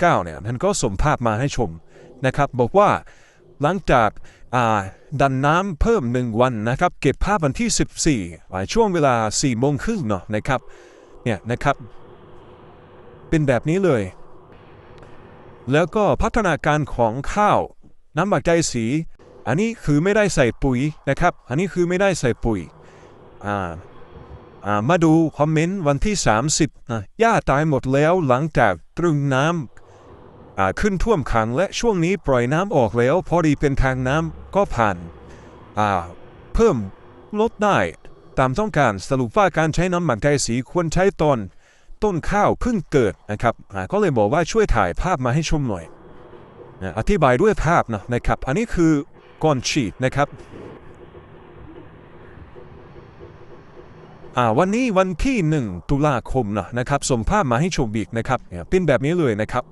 9เนี่ยท่านก็ส่งภาพมาให้ชมนะครับ บอกว่าหลังจากาดันน้ำเพิ่มหนึ่งวันนะครับ เก็บภาพวันที่ 14อ่าช่วงเวลา4โมงครึ่งเนาะนะครับเนี่ยนะครับ เป็นแบบนี้เลย แล้วก็พัฒนาการของข้าวน้ำหมักใจสี อันนี้คือไม่ได้ใส่ปุ๋ยนะครับ อันนี้คือไม่ได้ใส่ปุ๋ยอ่าอ่ามาดูคอมเมนต์วันที่ 30นะหญ้าตายหมดแล้วหลังจากตรึงน้ำ อ่าขึ้นท่วมขังและช่วงนี้ปล่อยน้ำออกแล้ว พอดีเป็นทางน้ำก็ผ่านเพิ่มลดได้ ตามต้องการสรุปว่าการใช้น้ำหมักใจสีควรใช้ตอนต้นข้าวเพิ่งเกิดนะครับก็เลยบอกว่าช่วยถ่ายภาพมาให้ชมหน่อย อธิบายด้วยภาพนะนะครับ อันนี้คือก่อนฉีดนะครับวันนี้วันที่ 1 ตุลาคมนะนะครับส่งภาพมาให้ชมอีกนะครับเป็นแบบนี้เลยนะครับ